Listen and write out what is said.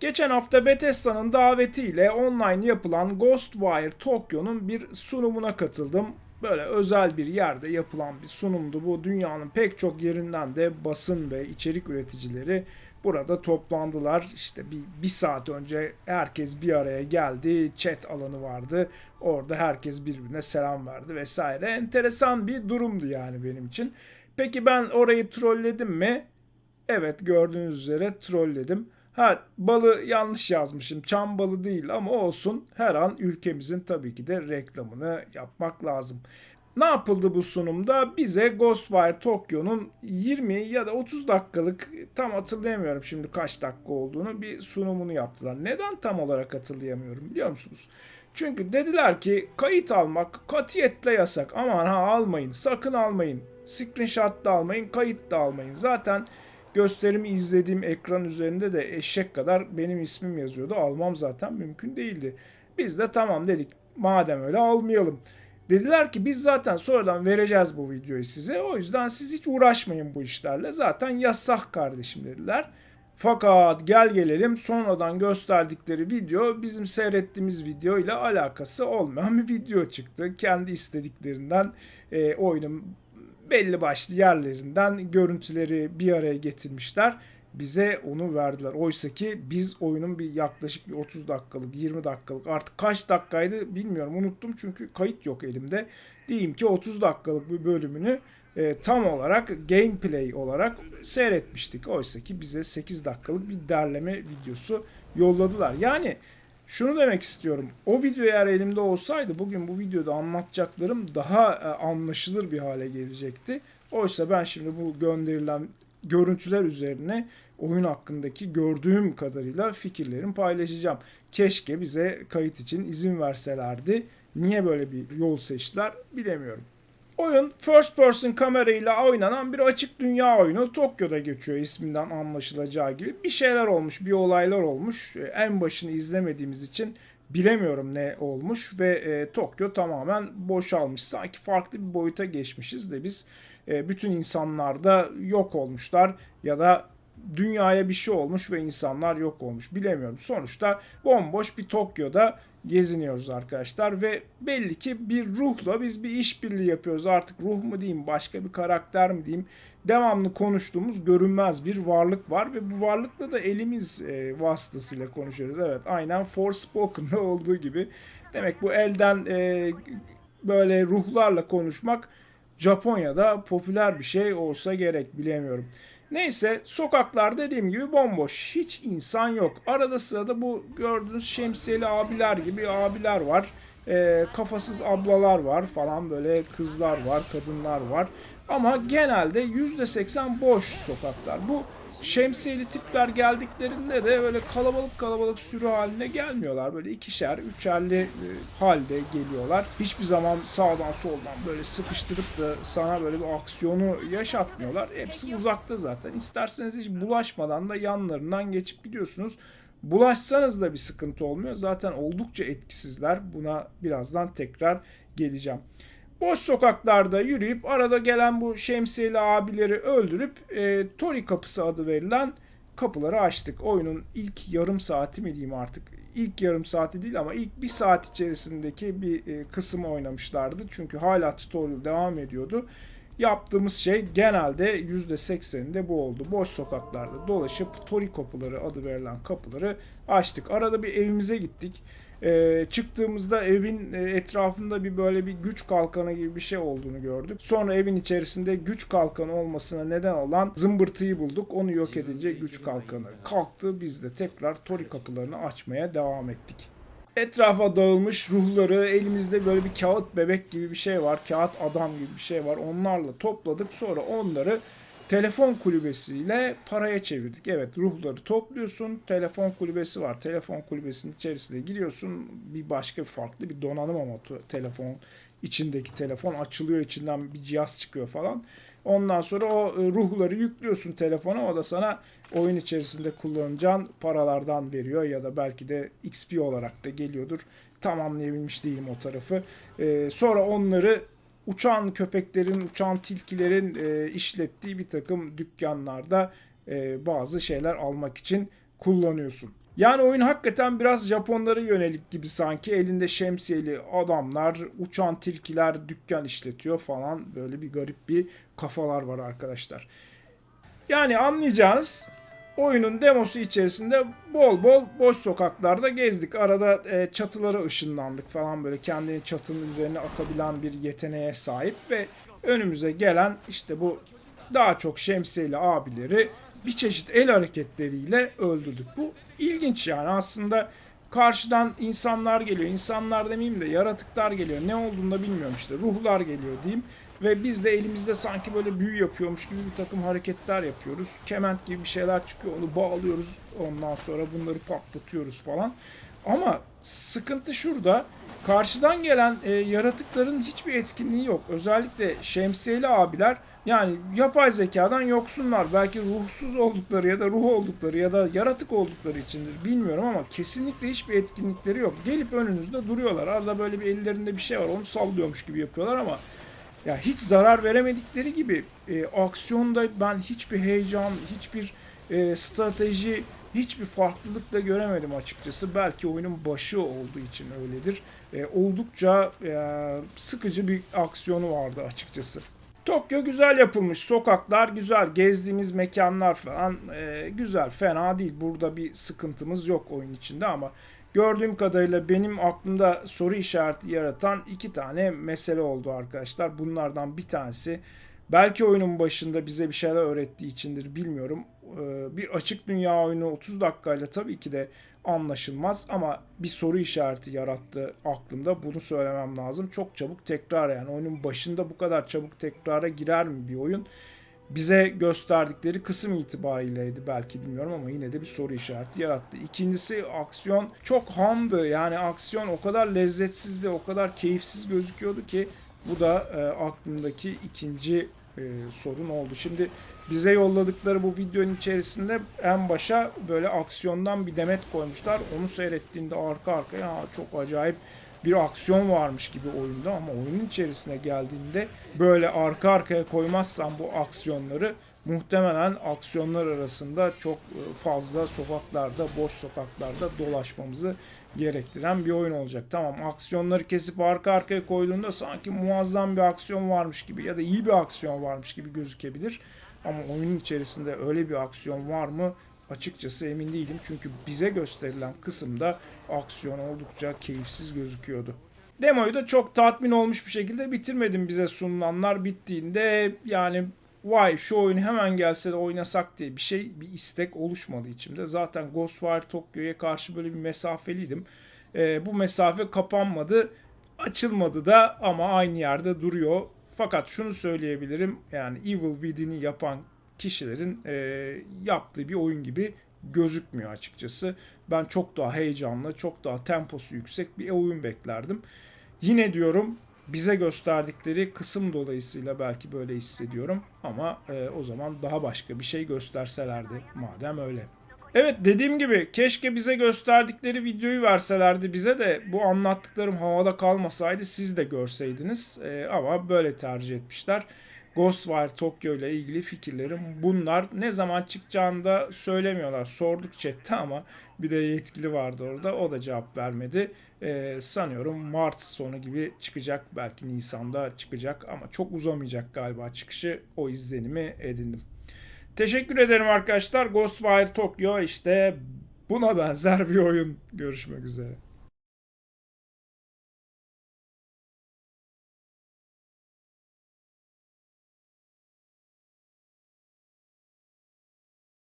Geçen hafta Bethesda'nın davetiyle online yapılan Ghostwire Tokyo'nun bir sunumuna katıldım. Böyle özel bir yerde yapılan bir sunumdu bu. Dünyanın pek çok yerinden de basın ve içerik üreticileri burada toplandılar. İşte bir, bir saat önce herkes bir araya geldi. Chat alanı vardı. Orada herkes birbirine selam verdi vesaire. Enteresan bir durumdu yani benim için. Peki ben orayı trolledim mi? Evet gördüğünüz üzere trolledim. Ha balı yanlış yazmışım. Çam balı değil ama olsun. Her an ülkemizin tabii ki de reklamını yapmak lazım. Ne yapıldı bu sunumda? Bize Ghostwire Tokyo'nun 20 ya da 30 dakikalık tam hatırlayamıyorum şimdi kaç dakika olduğunu bir sunumunu yaptılar. Neden tam olarak hatırlayamıyorum biliyor musunuz? Çünkü dediler ki kayıt almak katiyetle yasak. Aman ha almayın sakın almayın. Screenshot da almayın kayıt da almayın. Zaten gösterimi izlediğim ekran üzerinde de eşek kadar benim ismim yazıyordu. Almam zaten mümkün değildi. Biz de tamam dedik madem öyle almayalım. Dediler ki biz zaten sonradan vereceğiz bu videoyu size. O yüzden siz hiç uğraşmayın bu işlerle. Zaten yasak kardeşim dediler. Fakat gel gelelim sonradan gösterdikleri video bizim seyrettiğimiz video ile alakası olmayan bir video çıktı. Kendi istediklerinden e, oyunun belli başlı yerlerinden görüntüleri bir araya getirmişler. Bize onu verdiler. Oysa ki biz oyunun bir yaklaşık bir 30 dakikalık, 20 dakikalık artık kaç dakikaydı bilmiyorum unuttum çünkü kayıt yok elimde. Diyeyim ki 30 dakikalık bir bölümünü e, tam olarak gameplay olarak seyretmiştik. Oysa ki bize 8 dakikalık bir derleme videosu yolladılar. Yani şunu demek istiyorum. O video eğer elimde olsaydı bugün bu videoda anlatacaklarım daha e, anlaşılır bir hale gelecekti. Oysa ben şimdi bu gönderilen görüntüler üzerine oyun hakkındaki gördüğüm kadarıyla fikirlerimi paylaşacağım. Keşke bize kayıt için izin verselerdi. Niye böyle bir yol seçtiler bilemiyorum. Oyun first person kamerayla oynanan bir açık dünya oyunu. Tokyo'da geçiyor isminden anlaşılacağı gibi. Bir şeyler olmuş, bir olaylar olmuş. Ee, En başını izlemediğimiz için bilemiyorum ne olmuş ve e, Tokyo tamamen boşalmış. Sanki farklı bir boyuta geçmişiz de biz e, bütün insanlar da yok olmuşlar ya da dünyaya bir şey olmuş ve insanlar yok olmuş. Bilemiyorum. Sonuçta bomboş bir Tokyo'da geziniyoruz arkadaşlar ve belli ki bir ruhla biz bir işbirliği yapıyoruz. Artık ruh mu diyeyim, başka bir karakter mi diyeyim. Devamlı konuştuğumuz görünmez bir varlık var ve bu varlıkla da elimiz e, vasıtasıyla konuşuyoruz. Evet, aynen Forspoken'da olduğu gibi. Demek bu elden e, böyle ruhlarla konuşmak Japonya'da popüler bir şey olsa gerek bilemiyorum. Neyse sokaklar dediğim gibi bomboş. Hiç insan yok. Arada sırada bu gördüğünüz şemsiyeli abiler gibi abiler var. Ee, kafasız ablalar var falan böyle kızlar var, kadınlar var. Ama genelde %80 boş sokaklar. Bu şemsiyeli tipler geldiklerinde de böyle kalabalık kalabalık sürü haline gelmiyorlar. Böyle ikişer, üçerli e, halde geliyorlar. Hiçbir zaman sağdan soldan böyle sıkıştırıp da sana böyle bir aksiyonu yaşatmıyorlar. Hepsi uzakta zaten. İsterseniz hiç bulaşmadan da yanlarından geçip gidiyorsunuz. Bulaşsanız da bir sıkıntı olmuyor. Zaten oldukça etkisizler. Buna birazdan tekrar geleceğim. Boş sokaklarda yürüyüp arada gelen bu şemsiyeli abileri öldürüp e, Tori kapısı adı verilen kapıları açtık. Oyunun ilk yarım saati mi diyeyim artık. İlk yarım saati değil ama ilk bir saat içerisindeki bir e, kısmı oynamışlardı. Çünkü hala tutorial devam ediyordu. Yaptığımız şey genelde %80'inde bu oldu. Boş sokaklarda dolaşıp Tori kapıları adı verilen kapıları açtık. Arada bir evimize gittik. Ee, çıktığımızda evin e, etrafında bir böyle bir güç kalkanı gibi bir şey olduğunu gördük. Sonra evin içerisinde güç kalkanı olmasına neden olan zımbırtıyı bulduk. Onu yok edince güç kalkanı kalktı. Biz de tekrar Tori kapılarını açmaya devam ettik. Etrafa dağılmış ruhları elimizde böyle bir kağıt bebek gibi bir şey var. Kağıt adam gibi bir şey var. Onlarla topladık. Sonra onları telefon kulübesiyle paraya çevirdik. Evet ruhları topluyorsun. Telefon kulübesi var. Telefon kulübesinin içerisine giriyorsun. Bir başka farklı bir donanım ama telefon içindeki telefon açılıyor içinden bir cihaz çıkıyor falan. Ondan sonra o e, ruhları yüklüyorsun telefona o da sana oyun içerisinde kullanacağın paralardan veriyor ya da belki de XP olarak da geliyordur. Tamamlayabilmiş değilim o tarafı. E, sonra onları uçan köpeklerin, uçan tilkilerin e, işlettiği bir takım dükkanlarda e, bazı şeyler almak için kullanıyorsun. Yani oyun hakikaten biraz Japonlara yönelik gibi sanki elinde şemsiyeli adamlar, uçan tilkiler dükkan işletiyor falan böyle bir garip bir kafalar var arkadaşlar. Yani anlayacağınız oyunun demosu içerisinde bol bol boş sokaklarda gezdik. Arada e, çatılara ışınlandık falan böyle kendini çatının üzerine atabilen bir yeteneğe sahip ve önümüze gelen işte bu daha çok şemsiyeli abileri bir çeşit el hareketleriyle öldürdük. Bu ilginç yani aslında karşıdan insanlar geliyor. İnsanlar demeyeyim de yaratıklar geliyor. Ne olduğunu da bilmiyorum işte. Ruhlar geliyor diyeyim. Ve biz de elimizde sanki böyle büyü yapıyormuş gibi bir takım hareketler yapıyoruz. Kement gibi bir şeyler çıkıyor. Onu bağlıyoruz. Ondan sonra bunları patlatıyoruz falan. Ama sıkıntı şurada. Karşıdan gelen e, yaratıkların hiçbir etkinliği yok. Özellikle şemsiyeli abiler yani yapay zekadan yoksunlar. Belki ruhsuz oldukları ya da ruh oldukları ya da yaratık oldukları içindir bilmiyorum ama kesinlikle hiçbir etkinlikleri yok. Gelip önünüzde duruyorlar. Arada böyle bir ellerinde bir şey var onu sallıyormuş gibi yapıyorlar ama ya hiç zarar veremedikleri gibi e, aksiyonda ben hiçbir heyecan, hiçbir e, strateji, hiçbir farklılık da göremedim açıkçası. Belki oyunun başı olduğu için öyledir. E, oldukça e, sıkıcı bir aksiyonu vardı açıkçası. Tokyo güzel yapılmış. Sokaklar güzel. Gezdiğimiz mekanlar falan e, güzel. Fena değil. Burada bir sıkıntımız yok oyun içinde ama gördüğüm kadarıyla benim aklımda soru işareti yaratan iki tane mesele oldu arkadaşlar. Bunlardan bir tanesi belki oyunun başında bize bir şeyler öğrettiği içindir bilmiyorum. E, bir açık dünya oyunu 30 dakikayla tabii ki de anlaşılmaz ama bir soru işareti yarattı aklımda. Bunu söylemem lazım. Çok çabuk tekrar yani oyunun başında bu kadar çabuk tekrara girer mi bir oyun? Bize gösterdikleri kısım itibariyleydi belki bilmiyorum ama yine de bir soru işareti yarattı. İkincisi aksiyon çok hamdı. Yani aksiyon o kadar lezzetsizdi, o kadar keyifsiz gözüküyordu ki bu da e, aklımdaki ikinci e, sorun oldu. Şimdi bize yolladıkları bu videonun içerisinde en başa böyle aksiyondan bir demet koymuşlar. Onu seyrettiğinde arka arkaya çok acayip bir aksiyon varmış gibi oyunda ama oyunun içerisine geldiğinde böyle arka arkaya koymazsan bu aksiyonları muhtemelen aksiyonlar arasında çok fazla sokaklarda, boş sokaklarda dolaşmamızı gerektiren bir oyun olacak. Tamam aksiyonları kesip arka arkaya koyduğunda sanki muazzam bir aksiyon varmış gibi ya da iyi bir aksiyon varmış gibi gözükebilir. Ama oyunun içerisinde öyle bir aksiyon var mı? Açıkçası emin değilim. Çünkü bize gösterilen kısımda aksiyon oldukça keyifsiz gözüküyordu. Demoyu da çok tatmin olmuş bir şekilde bitirmedim bize sunulanlar bittiğinde yani vay şu oyun hemen gelse de oynasak diye bir şey bir istek oluşmadı içimde. Zaten Ghostwire Tokyo'ya karşı böyle bir mesafeliydim. Ee, bu mesafe kapanmadı açılmadı da ama aynı yerde duruyor. Fakat şunu söyleyebilirim yani Evil Within'i yapan kişilerin e, yaptığı bir oyun gibi gözükmüyor açıkçası. Ben çok daha heyecanlı, çok daha temposu yüksek bir oyun beklerdim. Yine diyorum bize gösterdikleri kısım dolayısıyla belki böyle hissediyorum ama e, o zaman daha başka bir şey gösterselerdi madem öyle. Evet dediğim gibi keşke bize gösterdikleri videoyu verselerdi bize de bu anlattıklarım havada kalmasaydı siz de görseydiniz. Ee, ama böyle tercih etmişler. Ghostwire Tokyo ile ilgili fikirlerim bunlar. Ne zaman çıkacağını da söylemiyorlar. Sorduk chatte ama bir de yetkili vardı orada. O da cevap vermedi. Ee, sanıyorum Mart sonu gibi çıkacak. Belki Nisan'da çıkacak ama çok uzamayacak galiba çıkışı. O izlenimi edindim. Teşekkür ederim arkadaşlar. Ghostwire Tokyo işte buna benzer bir oyun. Görüşmek üzere.